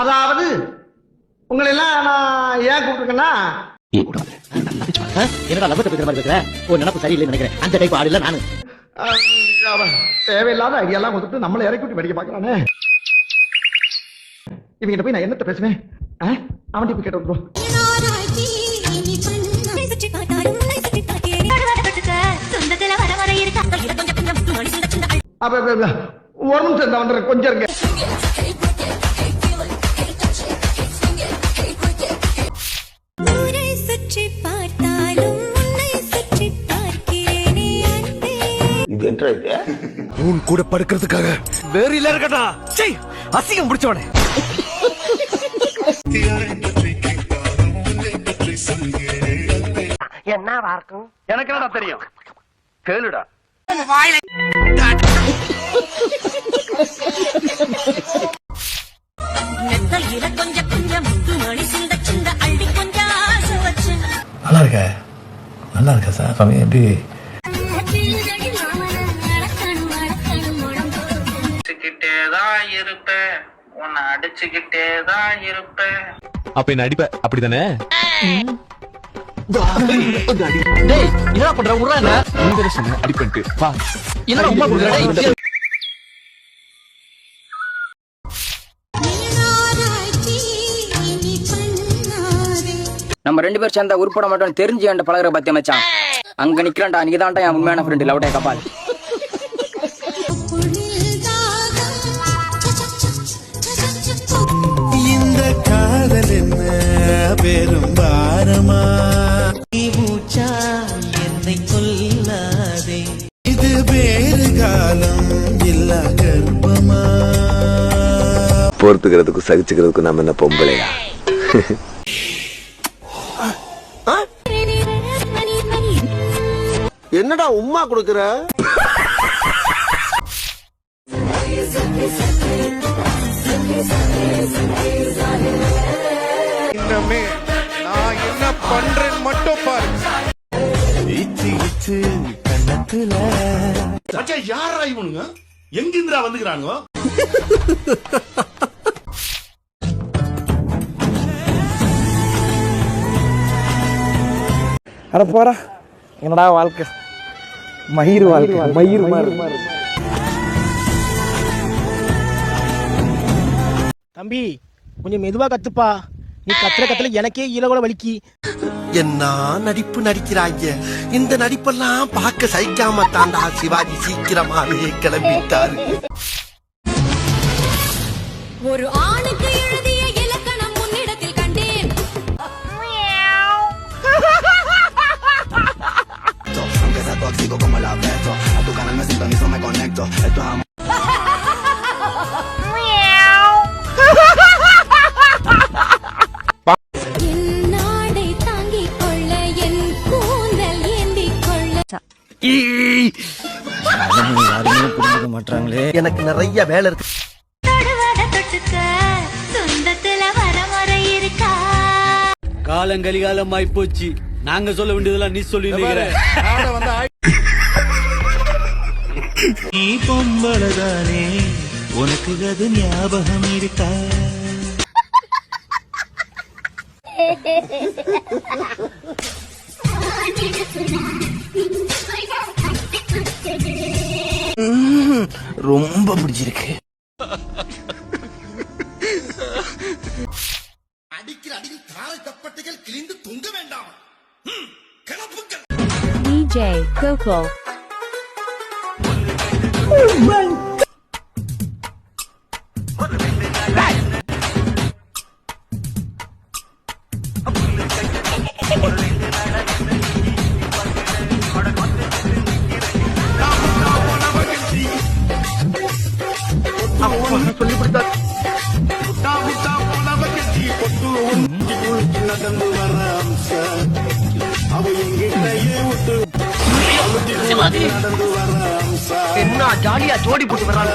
அதாவது உங்களை எல்லாம் நான் ஏன் கூப்பிட்டுருக்கேன்னா என்னடா லவ் பேசுற மாதிரி பேசுற? ஒரு நினப்பு சரியில்லைன்னு நினைக்கிறேன். அந்த டைப் ஆள் இல்ல நானு. தேவையில்லாத ஐடியாலாம் கொடுத்துட்டு நம்மளை இறக்கி விட்டு படிக்க பார்க்கறானே. இவங்கிட்ட போய் நான் என்னத்த பேசுவேன்? அவன் போய் கேட்டு அப்ப, ஒரு நிமிஷம் இந்த வந்துடுறேன். கொஞ்சம் இருங்க. அன்பே உன் கூட படுக்கிறதுக்காக. வேறில இருக்கட்டா. சை அசிங்கம் பிடிச்சவனே. எனக்கு என்னடா தெரியும்? கேளுடா. வச்சு. நல்லா இருக்க? நல்லா இருக்க சார். சாமி எப்படி தான் இருப்பேன். உன்னை அடிச்சுக்கிட்டே தான் இருப்பேன். அப்ப என்ன அடிப்ப? அப்படிதானே டேய் என்ன? பண்ற உட்றா அடிப்பன்ட்டு வா. என்னடா உமா கொடுக்குற? டேய் நம்ம ரெண்டு பேர் சேர்ந்தா உருப்பட மாட்டோம் தெரிஞ்சு என்கிட்ட பழகுற பத்திய மச்சான். அங்க நிக்கிறான்டா நீ தான்டா என் உண்மையான ஃப்ரெண்டு லவ்டே கபால். மூச்சா என்னை கொல்லாதே இது வேறு காலம் இல்ல கர்ப்பமா? பொறுத்துக்கிறதுக்கும் சகிச்சுக்கிறதுக்கும் நம்ம என்ன பொம்பளையா? என்னடா உம்மா கொடுக்குற? இன்னமே நான் என்ன பண்றேன்னு மட்டும் இவனுங்க எங்கிந்திரா வந்துக்கிறானுங்க அட போடா. என்னடா வாழ்க்கை? மயிர் வாழ்க்கை. மயிர் மாதிரி தம்பி கொஞ்சம் மெதுவா கத்துப்பா. நீ கத்துற கத்துல எனக்கே இலகுல வலிக்கி. என்ன நடிப்பு நடிக்கிறாங்க இந்த நடிப்பெல்லாம் பார்க்க சகிக்காம தாண்டா சிவாஜி சீக்கிரமாவே கிளம்பிட்டாரு. ஒரு ஆணுக்கு யாருமே புரிஞ்சுக்க மாட்டாங்களே எனக்கு நிறைய வேலை இருக்கு. இருக்கா? காலங்கலிகாலம் ஆயிப்போச்சு. நாங்க சொல்ல வேண்டியதெல்லாம் நீ சொல்லி நீ பொம்பளதானே உனக்கு அது ஞாபகம் இருக்கா? பிடிச்சிருக்கு அடிக்கிற அடியில் தாரை தப்பட்டைகள் கிழிந்து தொங்க வேண்டாம். கிளப்புக்கள் DJ Coco. என்ன ஜாலியா ஜோடி போட்டு வர்றாங்க?